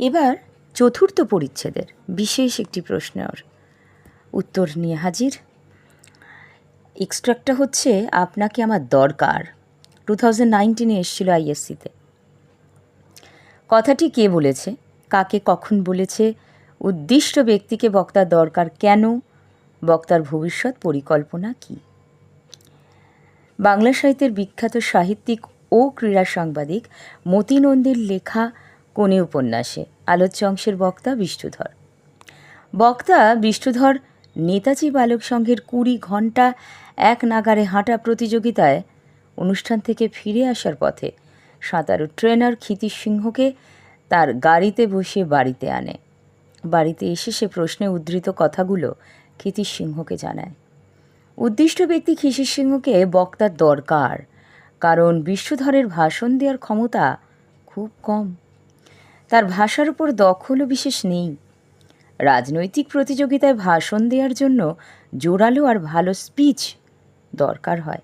এবার চতুর্থ পরিচ্ছেদের, বিশেষ একটি প্রশ্নের উত্তর নিয়ে হাজির। এক্সট্রাক্টটা হচ্ছে, আপনাকে আমার দরকার। টু থাউজেন্ড নাইনটিনে এসেছিল আইএসসিতে কথাটি কে বলেছে? কাকে কখন বলেছে? উদ্দিষ্ট ব্যক্তিকে বক্তার দরকার কেন? বক্তার ভবিষ্যৎ পরিকল্পনা কী? বাংলা সাহিত্যের বিখ্যাত সাহিত্যিক ও ক্রীড়া সাংবাদিক মতি নন্দীর লেখা কোনে উপন্যাসে। আলোচ্য অংশের বক্তা বিষ্ণুধর। বক্তা বিষ্ণুধর নেতাজি বালক সংঘের কুড়ি ঘণ্টা এক নাগারে হাঁটা প্রতিযোগিতায় অনুষ্ঠান থেকে ফিরে আসার পথে সাঁতারু ট্রেনার ক্ষিতিশ সিংহকে তার গাড়িতে বসিয়ে বাড়িতে আনে। বাড়িতে এসে সে প্রশ্নে উদ্ধৃত কথাগুলো ক্ষিতিশ সিংহকে জানায়। উদ্দিষ্ট ব্যক্তি খিসির সিংহকে বক্তার দরকার, কারণ বিশ্বধরের ভাষণ দেওয়ার ক্ষমতা খুব কম। তার ভাষার উপর দখলও বিশেষ নেই। রাজনৈতিক প্রতিযোগিতায় ভাষণ দেওয়ার জন্য জোরালো আর ভালো স্পিচ দরকার হয়।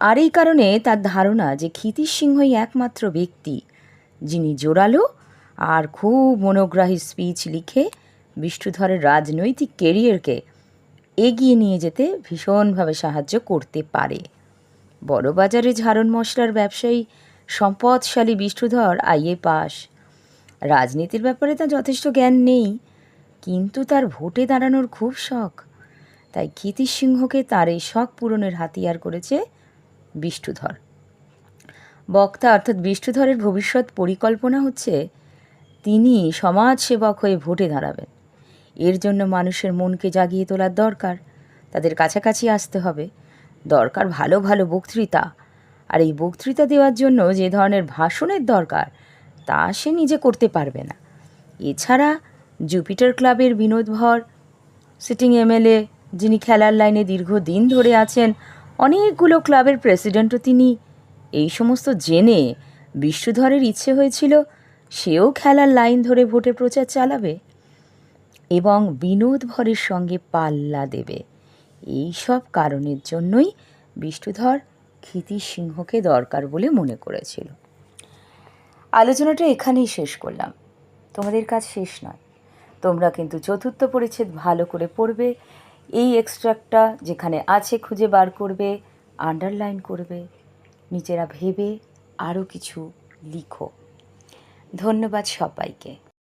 আর এই কারণে তার ধারণা যে ক্ষিতিশ সিংহই একমাত্র ব্যক্তি, যিনি জোরালো আর খুব মনোগ্রাহী স্পিচ লিখে বিষ্ণুধরের রাজনৈতিক কেরিয়ারকে এগিয়ে নিয়ে যেতে ভীষণভাবে সাহায্য করতে পারে। বড়বাজারে ঝাড়ন মশলার ব্যবসায়ী, সম্পদশালী বিষ্ণুধর আইএ পাস। রাজনীতির ব্যাপারে তার যথেষ্ট জ্ঞান নেই, কিন্তু তার ভোটে দাঁড়ানোর খুব শখ। তাই ক্ষিতিশ সিংহকে তার এই শখ পূরণের হাতিয়ার করেছে বিষ্ণুধর। বক্তা অর্থাৎ বিষ্ণুধরের ভবিষ্যৎ পরিকল্পনা হচ্ছে, তিনি সমাজসেবক হয়ে ভোটে দাঁড়াবেন। এর জন্য মানুষের মনকে জাগিয়ে তোলার দরকার। তাদের কাছাকাছি আসতে হবে। দরকার ভালো ভালো বক্তৃতা। আর এই বক্তৃতা দেওয়ার জন্য যে ধরনের ভাষণের দরকার তা সে নিজে করতে পারবে না। এছাড়া জুপিটার ক্লাবের বিনোদভর সিটিং এমএলএ যিনি খেলার লাইনে দীর্ঘদিন ধরে আছেন, অনেকগুলো ক্লাবের প্রেসিডেন্টও তিনি। এই সমস্ত জেনে বিশ্বধরের ইচ্ছে হয়েছিল সেও খেলার লাইন ধরে ভোটে প্রচার চালাবে এবং বিনোদ ভরের সঙ্গে পাল্লা দেবে। এই সব কারণের জন্যই বিষ্ণুধর ক্ষিতি সিংহকে দরকার বলে মনে করেছিল। আলোচনাটা এখানেই শেষ করলাম। তোমাদের কাজ শেষ নয়। তোমরা কিন্তু চতুর্থ পরিচ্ছেদ ভালো করে পড়বে, এই এক্সট্রাক্টটা যেখানে আছে খুঁজে বার করবে আন্ডারলাইন করবে, নিজেরা ভেবে আরও কিছু লিখো। ধন্যবাদ সবাইকে।